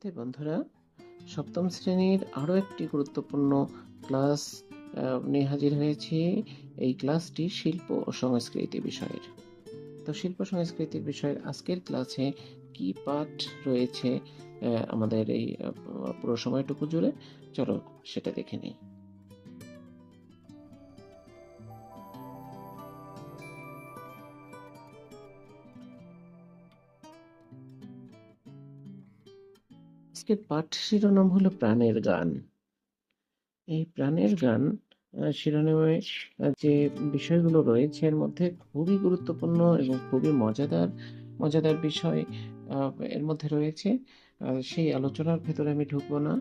শিক্ষার্থী বন্ধুরা, সপ্তম শ্রেণির আরও একটি গুরুত্বপূর্ণ ক্লাস নিয়ে হাজির হয়েছি। এই ক্লাসটি শিল্প ও সংস্কৃতি বিষয়ের। তো শিল্প সংস্কৃতির বিষয়ের আজকের ক্লাসে কি পাঠ রয়েছে আমাদের এই পুরো সময়টুকু জুড়ে, চলো সেটা দেখে নিই। আজকের পাঠ শিরোনাম হলো প্রাণের গান। এই প্রাণের গান শিরোনামে যে বিষয়গুলো রয়েছে এর মধ্যে খুবই গুরুত্বপূর্ণ এবং খুবই মজাদার মজাদার বিষয় এর মধ্যে রয়েছে। সেই আলোচনার ভেতরে আমি ঢুকবো না।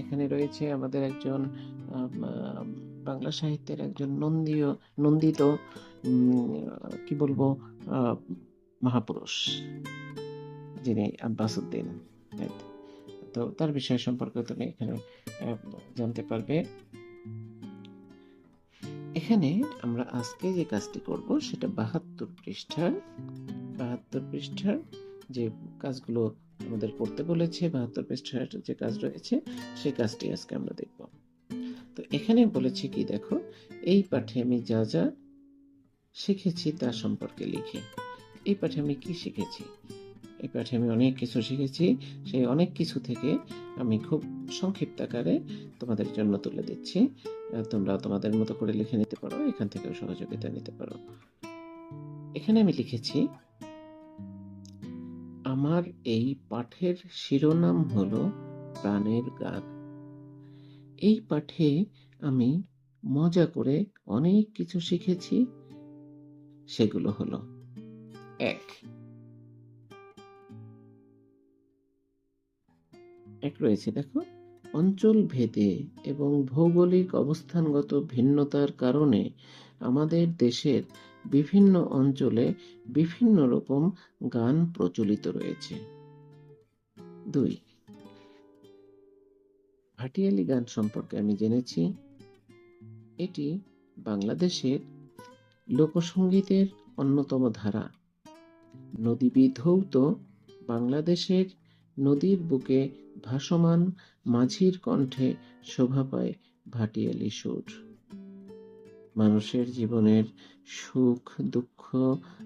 এখানে রয়েছে আমাদের একজন বাংলা সাহিত্যের একজন নন্দীয়, নন্দিত কি বলব মহাপুরুষ, যিনি আব্বাস উদ্দিন right? তো তার বিষয় সম্পর্কে তুমি এখানে জানতে পারবে। এখানে আমরা আজকে যে কাজটি করব সেটা বাহাত্তর পৃষ্ঠার বাহাত্তর পৃষ্ঠার যে কাজগুলো আমাদের করতে বলেছে, বাহাত্তর পৃষ্ঠার যে কাজ রয়েছে, সেই কাজটি আজকে আমরা দেখব। তো এখানে বলেছে কি, দেখো, এই পাঠে আমি যা যা শিখেছি তা সম্পর্কে লিখি। এই পাঠে আমি কি শিখেছি? এই পাঠে আমি অনেক কিছু শিখেছি, সেই অনেক কিছু থেকে আমি খুব সংক্ষিপ্ত আকারে তোমাদের জন্য তুলে দিচ্ছি। তোমরা তোমাদের মতো করে লিখে নিতে পারো, এখান থেকেও সহযোগিতা নিতে পারো। এখানে আমি লিখেছি, আমার এই পাঠের শিরোনাম হলো প্রাণের গান। এই পাঠে আমি মজা করে অনেক কিছু শিখেছি। সেগুলো হলো, এক এক রয়েছে, দেখো। অঞ্চল ভেদে এবং ভৌগোলিক অবস্থানগত ভিন্নতার কারণে আমাদের দেশের বিভিন্ন অঞ্চলে বিভিন্ন রকম গান প্রচলিত রয়েছে। দুই। ভাটিয়ালি গান সম্পর্কে আমি জেনেছি। এটি বাংলাদেশের লোকসঙ্গীতের অন্যতম ধারা। নদীবিধৌত বাংলাদেশের নদীর বুকে ভাসমান মাঝির কণ্ঠে শোভা পায় ভাটিয়ালি সুর। মানুষের জীবনের সুখ, দুঃখ,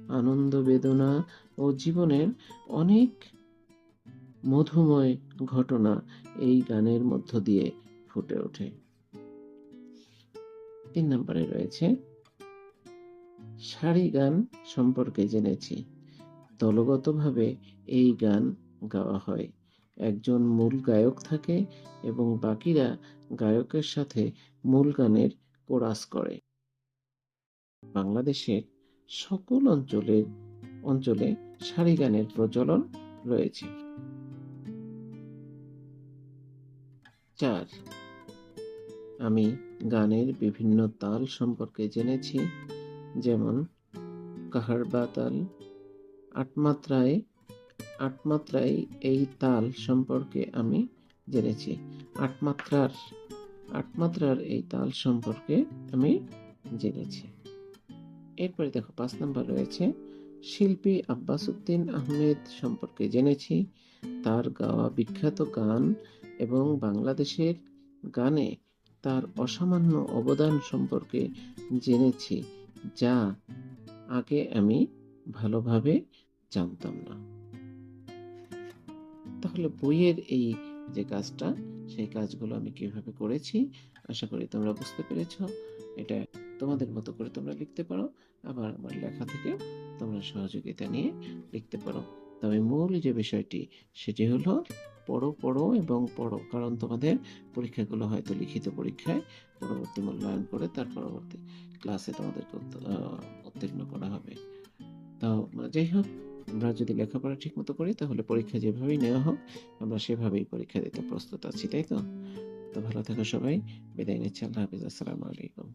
আনন্দ, বেদনা ও জীবনের অনেক মধুময় ঘটনা এই গানের মধ্য দিয়ে ফুটে ওঠে। তিন নম্বরে রয়েছে, সারি গান সম্পর্কে জেনেছি। দলগতভাবে এই গান গাওয়া হয়। একজন মূল গায়ক থাকে এবং বাকিরা গায়কের সাথে মূল গানের কোরাস করে। বাংলাদেশের সকল অঞ্চলের, অঞ্চলে সারি গানের প্রচলন রয়েছে। চার, আমি গানের বিভিন্ন তাল সম্পর্কে জেনেছি, যেমন কাহারবা তাল, আটমাত্রায় আটমাত্রায় এই তাল সম্পর্কে আমি জেনেছি। আটমাত্রার আটমাত্রার এই তাল সম্পর্কে আমি জেনেছি। এরপরে দেখো, পাঁচ নম্বর রয়েছে, শিল্পী আব্বাস উদ্দিন আহমেদ সম্পর্কে জেনেছি। তার গাওয়া বিখ্যাত গান এবং বাংলাদেশের গানে তার অসামান্য অবদান সম্পর্কে জেনেছি, যা আগে আমি ভালোভাবে জানতাম না। তাহলে বইয়ের এই যে কাজটা, সেই কাজগুলো আমি কীভাবে করেছি, আশা করি তোমরা বুঝতে পেরেছ। এটা তোমাদের মতো করে তোমরা লিখতে পারো। আবার আমার লেখা থেকে তোমরা সহযোগিতা নিয়ে লিখতে পারো। তবে মূল যে বিষয়টি, সেটি হলো পড়ো পড়ো এবং পড়ো। কারণ তোমাদের পরীক্ষাগুলো হয়তো লিখিত পরীক্ষায় পরবর্তী মূল্যায়ন করে তার পরবর্তী ক্লাসে তোমাদেরকে উত্তীর্ণ করা হবে। তো, যাই হোক আমরা যদি লেখাপড়া ঠিক মতো করি, তাহলে পরীক্ষা যেভাবেই নেওয়া হোক, আমরা সেভাবেই পরীক্ষা দিতে প্রস্তুত আছি, তাই তো? তো ভালো থাকো সবাই, বিদায় নিচ্ছি, আল্লাহ হাফিজ, আসসালামু আলাইকুম।